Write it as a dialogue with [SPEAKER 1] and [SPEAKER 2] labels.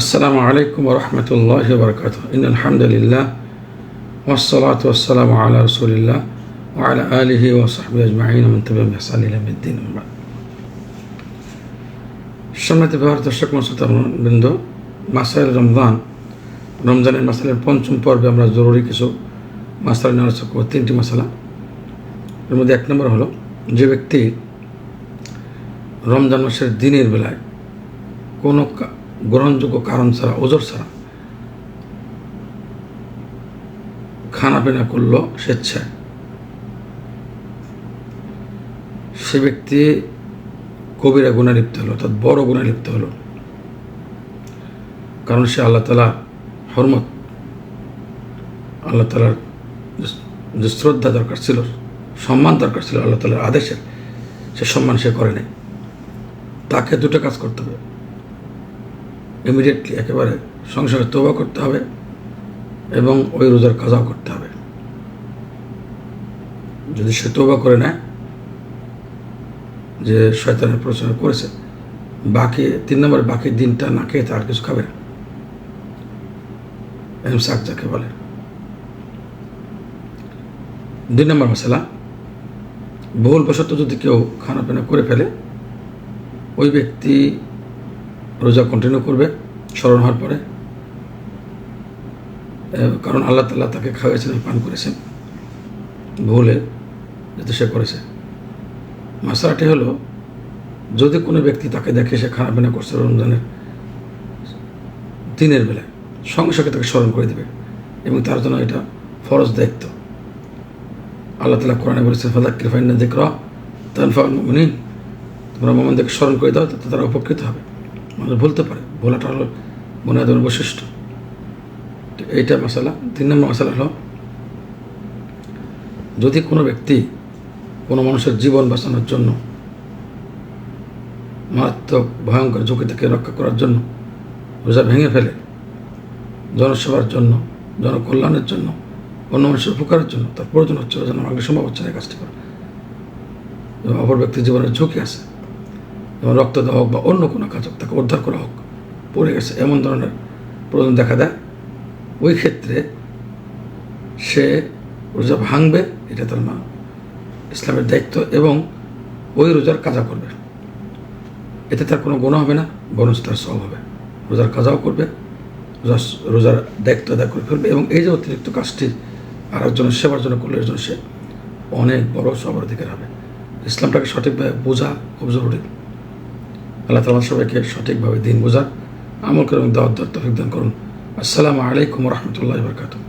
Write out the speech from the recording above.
[SPEAKER 1] আসসালামু আলাইকুম রহমতুল্লাহ বরকাত ইন আলহামদুলিল্লাহ ওসলাত ওসালাম আল্লাহ রসুলিল্লাহ আলা আলহি ওসাহবি আজমাইন মন্তবিন সম্মানিত ব্যবহার দর্শক মসুতবৃন্দ মাসাইল রমজান, রমজানের মাসালের পঞ্চম পর্বে আমরা জরুরি কিছু মাসালা নিয়ে আলোচনা করব। তিনটি মাসালা এর মধ্যে এক নম্বর হলো, যে ব্যক্তি রমজান মাসের দিনের বেলায় কোনো গ্রহণযোগ্য কারণ ছাড়া, ওজোর ছাড়া। খানা পিনা করল স্বেচ্ছায়। সে ব্যক্তি কবিরা গুণা লিপ্ত হলো, অর্থাৎ বড় গুণা লিপ্ত হলো। কারণ সে আল্লাহ তালা হরমত, আল্লাহ তালার যে শ্রদ্ধা দরকার ছিল, সম্মান দরকার ছিল আল্লাহ তালার আদেশের সে সম্মান সে করে নাই। তাকে দুটো কাজ করতে হবে। ইমিডিয়েটলি একেবারে সংসারে তোবা করতে হবে এবং ওই রোজার কাজাও করতে হবে। যদি সে তোবা করে নেয়, যে শয়তানের প্রচার করেছে, বাকি তিন নম্বর, বাকি দিনটা না খেয়ে তার কিছু খাবে না। এমসাক যাকে বলে। দুই নম্বর মশলা, বহুলবশত যদি কেউ খানাপিনা করে ফেলে, ওই ব্যক্তি রোজা কন্টিনিউ করবে, স্মরণ হওয়ার পরে কারণ আল্লাহ তাল্লাহ তাকে খাওয়াইছেন পান করেছেন। ভুলে যাতে সে করেছে। মশলাটি হলো, যদি কোনো ব্যক্তি তাকে দেখে সে খানাপিনা করছে রমজানের দিনের বেলায় সঙ্গে সঙ্গে তাকে স্মরণ করে দেবে এবং তার জন্য এটা ফরজ দায়িত্ব। আল্লাহ তালা কোরআনে বলেছে ফাদাক্কির ফাইন্না দিকর তানফাউল মুমিনিন। তোমরা মোহাম্মদকে স্মরণ করে দাও, তাতে তারা উপকৃত হবে। মানুষ ভুলতে পারে। ভোলাটা হলো বুনিয়াদের বৈশিষ্ট্য। তো এইটা মশালা। তিন নম্বর মশালা হলো, যদি কোনো ব্যক্তি কোনো মানুষের জীবন বাঁচানোর জন্য মারাত্মক ভয়ঙ্কর ঝুঁকি থেকে রক্ষা করার জন্য, রোজা ভেঙে ফেলে, জনসেবার জন্য, জনকল্যাণের জন্য, অন্য মানুষের উপকারের জন্য, তার প্রয়োজন হচ্ছে রোজা না ভাঙলে সম্ভব হচ্ছে না কাজটি করা। অপর ব্যক্তির জীবনের ঝুঁকি আছে। যেমন রক্ত দেওয়া হোক বা অন্য কোনো কাজ হোক, তাকে উদ্ধার করা হোক, পড়ে গেছে, এমন ধরনের প্রয়োজন দেখা দেয়। ওই ক্ষেত্রে সে রোজা ভাঙবে, এটা তার মা ইসলামের দায়িত্ব এবং ওই রোজার কাজা করবে। এতে তার কোনো গুণ হবে না, বরঞ্চ তার সব হবে। রোজার কাজাও করবে, রোজার রোজার দায়িত্ব আদায় করে ফেলবে এবং এই যে অতিরিক্ত কাজটি আর একজনের সেবার জন্য করলে জন্য সে অনেক বড় সবার অধিকার হবে। ইসলামটাকে সঠিকভাবে বোঝা খুব জরুরি। আল্লাহ তালা সবাইকে সঠিকভাবে দিন বোঝার আমল করে এবং দাওয়াত দেওয়ার তৌফিক দান করুন। আসসালামু আলাইকুম রহমতুল্লাহ বরকাতুহ।